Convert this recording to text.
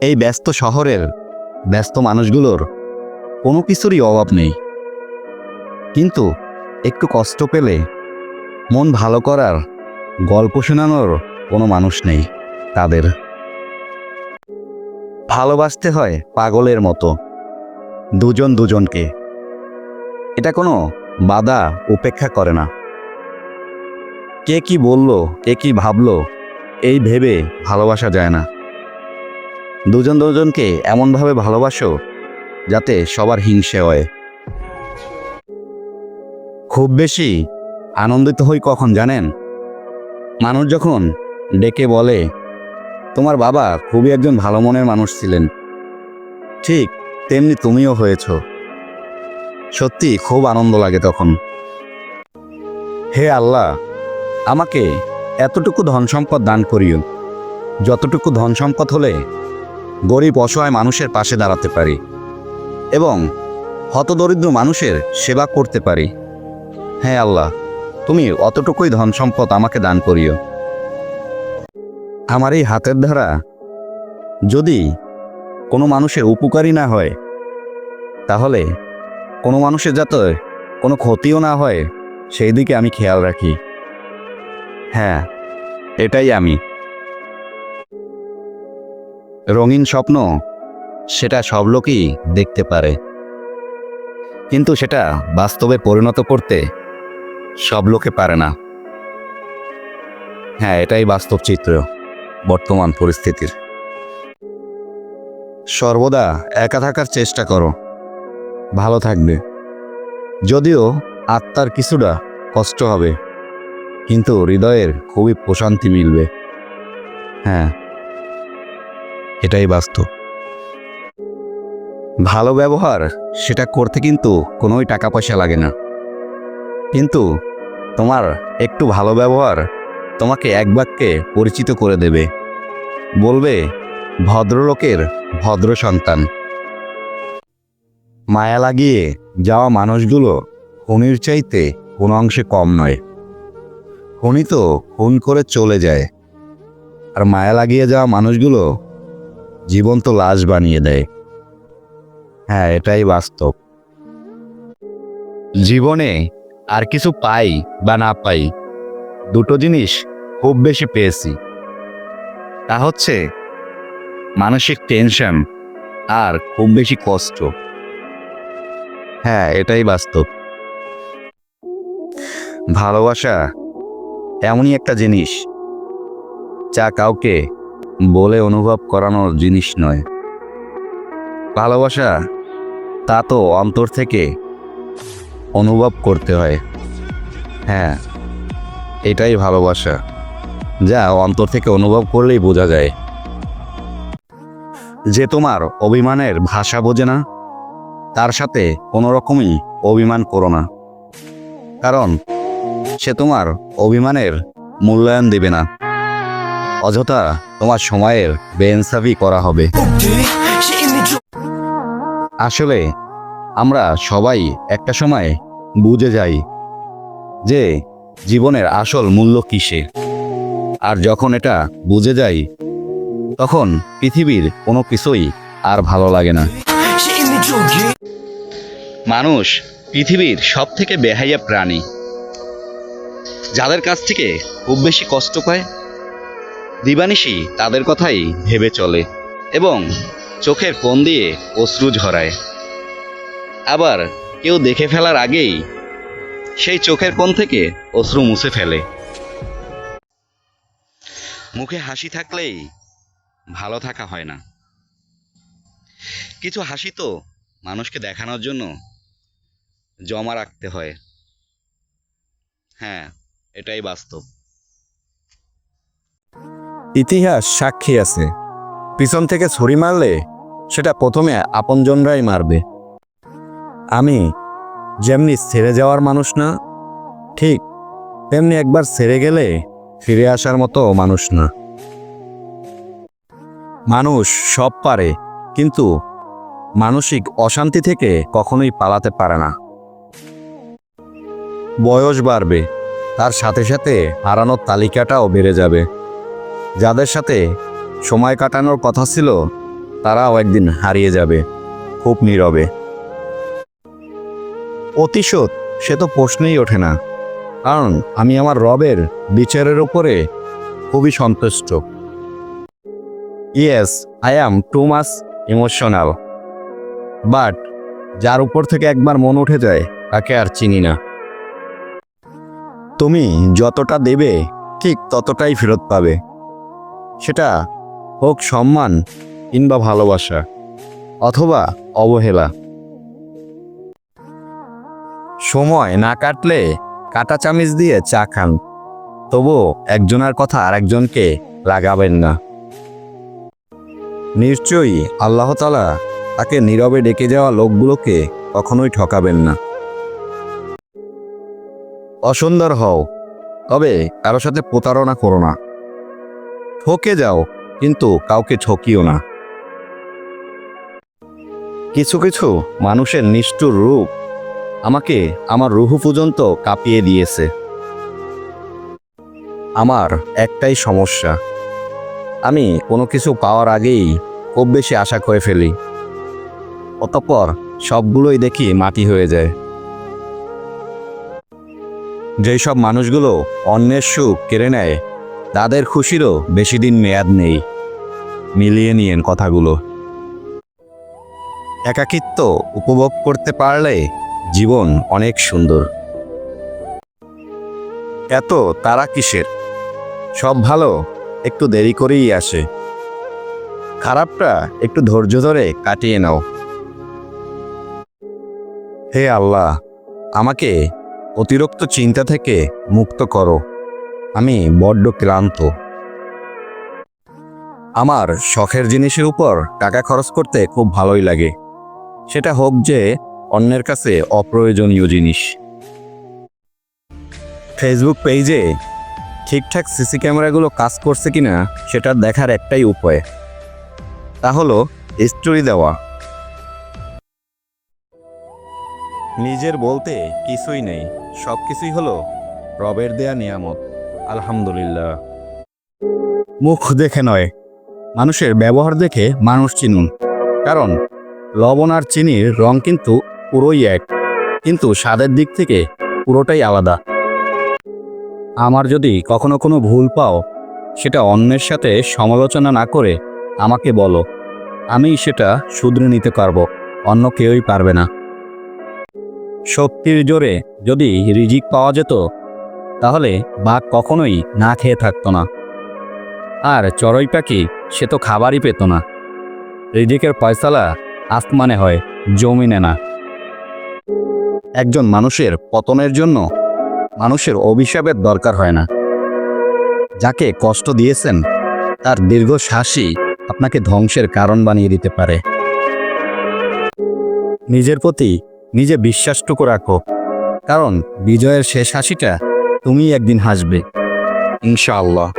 এই ব্যস্ত শহরের ব্যস্ত মানুষগুলোর কোনো কিছুরই অভাব নেই। কিন্তু একটু কষ্ট পেলে মন ভালো করার গল্প শোনানোর কোনো মানুষ নেই তাদের। ভালোবাসতে হয় পাগলের মতো দুজন দুজনকে। এটা কোনো বাধা উপেক্ষা করে না। কে কি বলল, কে কি ভাবলো, এই ভেবে ভালোবাসা যায় না। দুজন দুজনকে এমনভাবে ভালোবাসো যাতে সবার হিংসে হয়। খুব বেশি আনন্দিত হই কখন জানেন? মানুষ যখন ডেকে বলে, তোমার বাবা খুবই একজন ভালো মনের মানুষ ছিলেন। ঠিক তেমনি তুমিও হয়েছ। সত্যি খুব আনন্দ লাগে তখন। হে আল্লাহ, আমাকে এতটুকু ধন সম্পদ দান করিও। যতটুকু ধন সম্পদ হলে গরিব অসহায় মানুষের পাশে দাঁড়াতে পারি এবং হতদরিদ্র মানুষের সেবা করতে পারি। হ্যাঁ আল্লাহ, তুমি অতটুকুই ধন সম্পদ আমাকে দান করিও। আমার এই হাতের ধারা যদি কোনো মানুষের উপকারী না হয়, তাহলে কোনো মানুষের যাতে কোনো ক্ষতিও না হয়, সেই দিকে আমি খেয়াল রাখি। হ্যাঁ এটাই আমি। রঙিন স্বপ্ন, সেটা সব লোকই দেখতে পারে। কিন্তু সেটা বাস্তবে পরিণত করতে সব লোকে পারে না। হ্যাঁ এটাই বাস্তব চিত্র, বর্তমান পরিস্থিতির। সর্বদা একা থাকার চেষ্টা করো। ভালো থাকবে। যদিও আত্মার কিছুটা কষ্ট হবে, কিন্তু হৃদয়ের খুবই প্রশান্তি মিলবে। হ্যাঁ। এটাই বাস্তব। ভালো ব্যবহার, সেটা করতে কিন্তু কোনোই টাকা পয়সা লাগে না। কিন্তু তোমার একটু ভালো ব্যবহার তোমাকে এক বাক্যে পরিচিত করে দেবে। বলবে, ভদ্রলোকের ভদ্র সন্তান। মায়া লাগিয়ে যাওয়া মানুষগুলো খুনির চাইতে কোনো অংশে কম নয়। খুনি তো খুন করে চলে যায়। আর মায়া লাগিয়ে যাওয়া মানুষগুলো জীবন্ত লাশ বানিয়ে দেয়। হ্যাঁ এটাই বাস্তব। জীবনে আর কিছু পাই বা না পাই, দুটো জিনিস খুব বেশি পেয়েছি। তা হচ্ছে মানসিক টেনশন আর খুব বেশি কষ্ট। হ্যাঁ এটাই বাস্তব। ভালোবাসা এমনই একটা জিনিস যা কাউকে বলে অনুভব করানোর জিনিস নয়। ভালোবাসা, তা তো অন্তর থেকে অনুভব করতে হয়। হ্যাঁ এটাই ভালোবাসা, যা অন্তর থেকে অনুভব করলেই বোঝা যায়। যে তোমার অভিমানের ভাষা বোঝে না, তার সাথে কোনো রকমই অভিমান করো না। কারণ সে তোমার অভিমানের মূল্যায়ন দেবে না। অযথা তোমার সময়ের বেইনসাফি করা হবে। আসলে আমরা সবাই একটা সময় বুঝে যাই যে জীবনের আসল মূল্য কিসে আর যখন এটা বুঝে যাই, তখন পৃথিবীর কোনো কিছুই আর ভালো লাগে না। মানুষ পৃথিবীর সব থেকে বেহাইয়া প্রাণী। যাদের কাছ থেকে খুব বেশি কষ্ট পায় দিবানিশি তাদের কথাই ভেবে চলে এবং চোখের কোণ দিয়ে অশ্রু ঝরায়। আবার কেউ দেখে ফেলার আগেই সেই চোখের কোণ থেকে অশ্রু মুছে ফেলে। মুখে হাসি থাকলেই ভালো থাকা হয় না। কিছু হাসি তো মানুষকে দেখানোর জন্য জমা রাখতে হয়। হ্যাঁ এটাই বাস্তব। ইতিহাস সাক্ষী আছে। পিছন থেকে ছুরি মারলে সেটা প্রথমে আপনজনরাই মারবে। আমি যেমনি ছেড়ে যাওয়ার মানুষ না, ঠিক তেমনি একবার ছেড়ে গেলে ফিরে আসার মতো মানুষ না। মানুষ সব পারে, কিন্তু মানসিক অশান্তি থেকে কখনোই পালাতে পারে না। বয়স বাড়বে, তার সাথে সাথে হারানোর তালিকাটাও বেড়ে যাবে। যাদের সাথে সময় কাটানোর কথা ছিল, তারাও একদিন হারিয়ে যাবে, খুব নীরবে। অতিশোধ সে তো প্রশ্নেই ওঠে না, কারণ আমি আমার রবের বিচারের উপরে খুবই সন্তুষ্ট। Yes, I am too much emotional. But, যার উপর থেকে একবার মন উঠে যায়, তাকে আর চিনি না। তুমি যতটা দেবে, ঠিক ততটাই ফেরত পাবে। সেটা হোক সম্মান কিংবা ভালোবাসা, অথবা অবহেলা। সময় না কাটলে কাটা চামিচ দিয়ে চা খান তবুও একজনের কথা আরেকজনকে লাগাবেন না। নিশ্চয়ই আল্লাহতালা তাকে নীরবে ডেকে যাওয়া লোকগুলোকে কখনোই ঠকাবেন না। অসুন্দর হও, তবে কারও সাথে প্রতারণা করো না। ঠকে যাও, কিন্তু কাউকে ঠকিও না। কিছু কিছু মানুষের নিষ্ঠুর রূপ আমাকে আমার রুহু পর্যন্ত কাঁপিয়ে দিয়েছে। আমার একটাই সমস্যা, আমি কোনো কিছু পাওয়ার আগেই খুব বেশি আশা করে ফেলি। অতঃপর সবগুলোই দেখি মাটি হয়ে যায়। যেই সব মানুষগুলো অন্যের সুখ কেড়ে নেয় তাদের খুশিরও বেশি দিন মেয়াদ নেই। মিলিয়ে নিয়েন কথাগুলো। একাকিত্ব উপভোগ করতে পারলে জীবন অনেক সুন্দর। এত তারা কিসের? সব ভালো, একটু দেরি করেই আসে। খারাপটা একটু ধৈর্য ধরে কাটিয়ে নাও। হে আল্লাহ, আমাকে অতিরিক্ত চিন্তা থেকে মুক্ত করো। আমি বড্ড ক্লান্ত। আমার শখের জিনিসের উপর টাকা খরচ করতে খুব ভালোই লাগে। সেটা হোক যে অন্যের কাছে অপ্রয়োজনীয় জিনিস। ফেসবুক পেজে ঠিকঠাক সিসি ক্যামেরাগুলো কাজ করছে কিনা সেটা দেখার একটাই উপায়। তা হলো স্টোরি দেওয়া। নিজের বলতে কিছুই নেই। সব কিছুই হলো রবের দেয়া নিয়ামত। আলহামদুলিল্লাহ। মুখ দেখে নয়, মানুষের ব্যবহার দেখে মানুষ চিনুন। কারণ, লবণ আর চিনির রং কিন্তু পুরোই এক, কিন্তু স্বাদের দিক থেকে পুরোটাই আলাদা। আমার যদি কখনো কোনো ভুল পাও, সেটা অন্যের সাথে সমালোচনা না করে আমাকে বলো। আমি সেটা শুধরে নিতে পারব, অন্য কেউই পারবে না। শক্তির জোরে যদি রিজিক পাওয়া যেত তাহলে বাঘ কখনোই না খেয়ে থাকতো না। আর চড়ই পাখি, সে তো খাবারই পেত না। রিজিকের পয়সালা আসমানে হয়, জমিনে না। একজন মানুষের পতনের জন্য মানুষের অভিশাপের দরকার হয় না। যাকে কষ্ট দিয়েছেন, তার দীর্ঘ শ্বাসই আপনাকে ধ্বংসের কারণ বানিয়ে দিতে পারে। নিজের প্রতি নিজে বিশ্বাসটুকু রাখো। কারণ বিজয়ের শেষ হাসিটা তুমি একদিন হাসবে। ইনশাআল্লাহ।